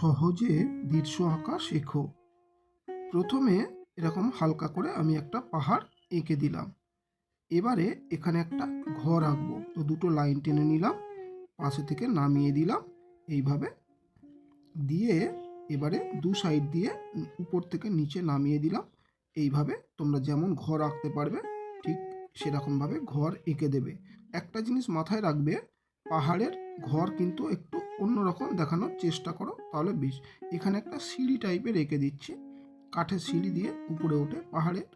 সহজে দৃশ্য আঁকা শেখো প্রথমে এরকম হালকা করে আমি একটা পাহাড় এঁকে দিলাম। এবারে এখানে একটা ঘর আঁকবো। তো দুটো লাইন টেনে নিলাম, পাশে থেকে নামিয়ে দিলাম, এইভাবে। দিয়ে এবারে দু সাইড দিয়ে উপর থেকে নিচে নামিয়ে দিলাম, এইভাবে তোমরা যেমন ঘর আঁকতে পারবে, ঠিক সেরকমভাবে ঘর এঁকে দেবে। একটা জিনিস মাথায় রাখবে, পাহাড়ের ঘর কিন্তু একটু অন্যরকম দেখানোর চেষ্টা করো, তাহলে বেশ। এখানে একটা সিঁড়ি টাইপের রেখে দিচ্ছি। কাঠের সিঁড়ি দিয়ে উপরে উঠে পাহাড়ের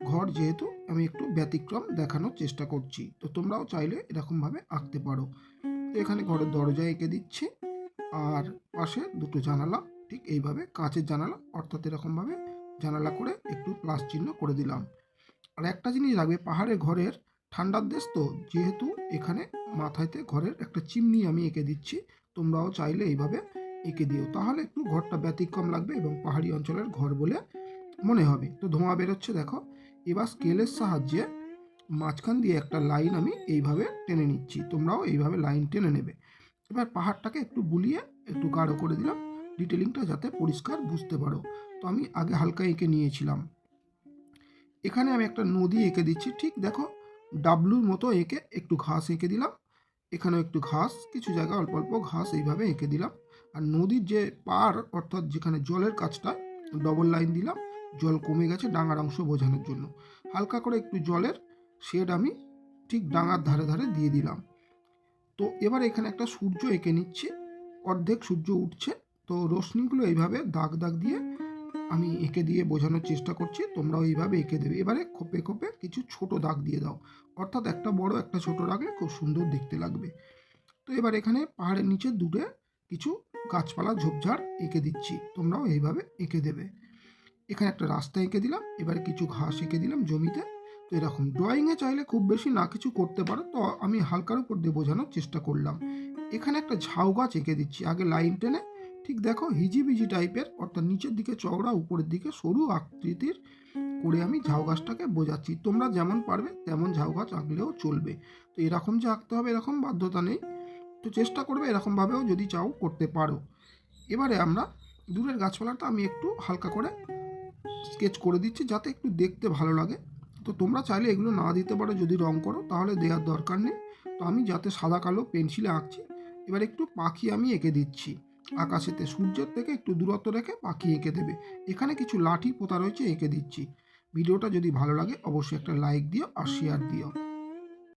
ঘর যেহেতু আমি একটু ব্যতিক্রম দেখানোর চেষ্টা করছি। তো তোমরাও চাইলে এরকমভাবে আঁকতে পারো। তো এখানে ঘরের দরজা এঁকে দিচ্ছি। আর পাশে দুটো জানালা, ঠিক এইভাবে কাঁচের জানালা, অর্থাৎ এরকমভাবে জানালা করে একটু প্লাস চিহ্ন করে দিলাম। আর একটা জিনিস লাগবে, পাহাড়ের ঘরের ঠান্ডার দেশ তো, যেহেতু এখানে মাথায়তে ঘরের একটা চিমনি আমি এঁকে দিচ্ছি, তোমরাও চাইলে এইভাবে এঁকে দিও। তাহলে একটু ঘরটা ব্যতিক্রম লাগবে এবং পাহাড়ি অঞ্চলের ঘর বলে মনে হবে। তো ধোঁয়া বেরোচ্ছে, দেখো। এবার স্কেলের সাহায্যে মাঝখান দিয়ে একটা লাইন আমি এইভাবে টেনে নিচ্ছি। তোমরাও এইভাবে লাইন টেনে নেবে। এবার পাহাড়টাকে একটু বুলিয়ে একটু গাঢ় করে দিলাম ডিটেলিংটা যাতে পরিষ্কার বুঝতে পারো। তো আমি আগে হালকা এঁকে নিয়েছিলাম। এখানে আমি একটা নদী এঁকে দিচ্ছি। ঠিক দেখো ডাবলুর মতো এঁকে একটু ঘাস এঁকে দিলাম। এখানেও একটু ঘাস, কিছু জায়গা অল্প অল্প ঘাস এইভাবে এঁকে দিলাম। আর নদীর যে পার অর্থাৎ যেখানে জলের কাজটা ডবল লাইন দিলাম। জল কমে গেছে ডাঙার অংশ বোঝানোর জন্য। হালকা করে একটু জলের শেড আমি ঠিক ডাঙার ধারে ধারে দিয়ে দিলাম। তো এবার এখানে একটা সূর্য এঁকে নিচ্ছি। অর্ধেক সূর্য উঠছে। তো রশ্মিগুলো এইভাবে দাগ দাগ দিয়ে আমি এঁকে দিয়ে বোঝানোর চেষ্টা করছি, তোমরাও এইভাবে এঁকে দেবে। এবারে খোপে খোপে কিছু ছোট দাগ দিয়ে দাও, অর্থাৎ একটা বড়, একটা ছোট রাখলে খুব সুন্দর দেখতে লাগবে। তো এবার এখানে পাহাড়ের নিচে দূরে কিছু গাছপালা ঝোপঝাড় এঁকে দিচ্ছি, তোমরাও এইভাবে এঁকে দেবে। এখানে একটা রাস্তা এঁকে দিলাম, এবারে কিছু ঘাস এঁকে দিলাম জমিতে। তো এরকম ড্রয়িংয়ে চাইলে খুব বেশি না কিছু করতে পারো, তো আমি হালকার উপর দিয়ে বোঝানোর চেষ্টা করলাম। এখানে একটা ঝাউ গাছ এঁকে দিচ্ছি, আগে লাইন টেনে ঠিক দেখো হিজিবিজি টাইপের, অর্থাৎ নিচের দিকে চওড়া, উপরের দিকে সরু আকৃতির করে আমি ঝাউ গাছটাকে বোঝাচ্ছি। তোমরা যেমন পারবে তেমন ঝাউ গাছ আঁকলেও চলবে। তো এরকম যে আঁকতে হবে এরকম বাধ্যতা নেই। তো চেষ্টা করবে এরকমভাবেও যদি চাও করতে পারো। এবারে আমরা দূরের গাছপালাটা আমি একটু হালকা করে স্কেচ করে দিচ্ছি যাতে একটু দেখতে ভালো লাগে। তো তোমরা চাইলে এগুলো না দিতে পারো, যদি রং করো তাহলে দেওয়ার দরকার নেই। তো আমি যাতে সাদা কালো পেন্সিলে আঁকছি, এবার একটু পাখি আমি এঁকে দিচ্ছি। আকাশেতে সূর্যের থেকে একটু দূরত্ব রেখে পাখি এঁকে দেবে। এখানে কিছু লাঠি পোতা রয়েছে, এঁকে দিচ্ছি। ভিডিওটা যদি ভালো লাগে, অবশ্যই একটা লাইক দিও আর শেয়ার দিও।